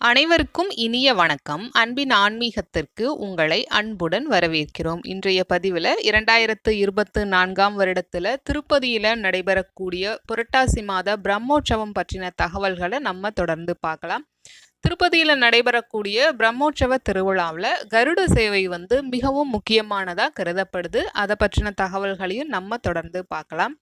அனைவருக்கும் இனிய வணக்கம். அன்பின் ஆன்மீகத்திற்கு உங்களை அன்புடன் வரவேற்கிறோம். இன்றைய பதிவில் இரண்டாயிரத்து இருபத்து நான்காம் வருடத்தில் திருப்பதியில் நடைபெறக்கூடிய புரட்டாசி மாத பிரம்மோற்சவம் பற்றின தகவல்களை நம்ம தொடர்ந்து பார்க்கலாம். திருப்பதியில் நடைபெறக்கூடிய பிரம்மோற்சவ திருவிழாவில் கருட சேவை வந்து மிகவும் முக்கியமானதாக கருதப்படுது. அதை பற்றின தகவல்களையும் நம்ம தொடர்ந்து பார்க்கலாம்.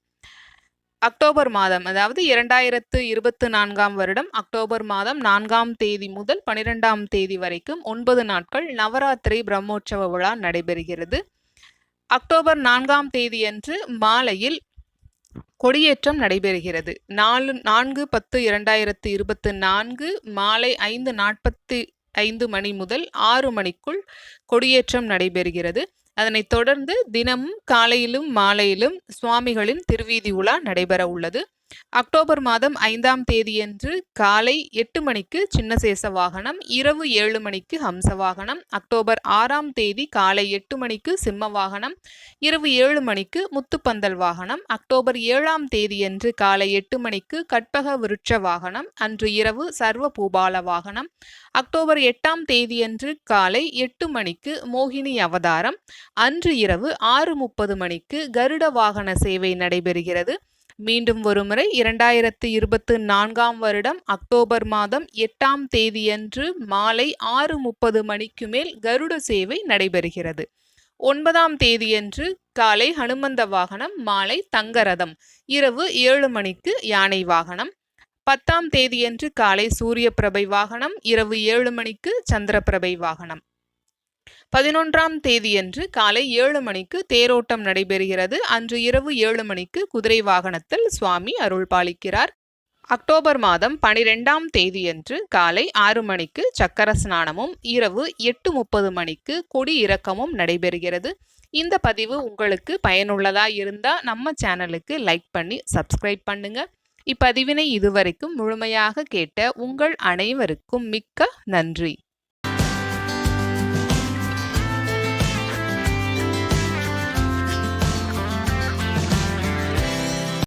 அக்டோபர் மாதம் அதாவது இரண்டாயிரத்து இருபத்து நான்காம் வருடம் அக்டோபர் மாதம் நான்காம் தேதி முதல் பனிரெண்டாம் தேதி வரைக்கும் ஒன்பது நாட்கள் நவராத்திரி பிரம்மோற்சவ விழா நடைபெறுகிறது. அக்டோபர் நான்காம் தேதியன்று மாலையில் கொடியேற்றம் நடைபெறுகிறது. நாலு நான்கு பத்து இரண்டாயிரத்து இருபத்து நான்கு மாலை ஐந்து நாற்பத்தி ஐந்து மணி முதல் ஆறு மணிக்குள் கொடியேற்றம் நடைபெறுகிறது. அதனைத் தொடர்ந்து தினமும் காலையிலும் மாலையிலும் சுவாமிகளின் திருவீதி உலா நடைபெற உள்ளது. அக்டோபர் மாதம் ஐந்தாம் தேதியன்று காலை எட்டு மணிக்கு சின்னசேச வாகனம் இரவு ஏழு மணிக்கு ஹம்ச வாகனம் அக்டோபர் ஆறாம் தேதி காலை எட்டு மணிக்கு சிம்ம வாகனம் இரவு ஏழு மணிக்கு முத்துப்பந்தல் வாகனம் அக்டோபர் ஏழாம் தேதியன்று காலை எட்டு மணிக்கு கற்பக விருட்ச வாகனம் அன்று இரவு சர்வ பூபால வாகனம் அக்டோபர் எட்டாம் தேதியன்று காலை எட்டு மணிக்கு மோகினி அவதாரம் அன்று இரவு ஆறு முப்பது மணிக்கு கருட வாகன சேவை நடைபெறுகிறது. மீண்டும் ஒருமுறை இரண்டாயிரத்து இருபத்து நான்காம் வருடம் அக்டோபர் மாதம் எட்டாம் தேதியன்று மாலை ஆறு முப்பது மணிக்கு மேல் கருட சேவை நடைபெறுகிறது. ஒன்பதாம் தேதியன்று காலை ஹனுமந்த வாகனம் மாலை தங்கரதம் இரவு ஏழு மணிக்கு யானை வாகனம் பத்தாம் தேதியன்று காலை சூரிய பிரபை வாகனம் இரவு ஏழு மணிக்கு சந்திரபிரபை வாகனம். பதினொன்றாம் தேதியன்று காலை ஏழு மணிக்கு தேரோட்டம் நடைபெறுகிறது. அன்று இரவு ஏழு மணிக்கு குதிரை வாகனத்தில் சுவாமி அருள் பாலிக்கிறார். அக்டோபர் மாதம் பனிரெண்டாம் தேதியன்று காலை ஆறு மணிக்கு சக்கர ஸ்நானமும் இரவு எட்டு முப்பது மணிக்கு கொடி இறக்கமும் நடைபெறுகிறது. இந்த பதிவு உங்களுக்கு பயனுள்ளதாக இருந்தால் நம்ம சேனலுக்கு லைக் பண்ணி சப்ஸ்கிரைப் பண்ணுங்க. இப்பதிவினை இதுவரைக்கும் முழுமையாக கேட்ட உங்கள் அனைவருக்கும் மிக்க நன்றி.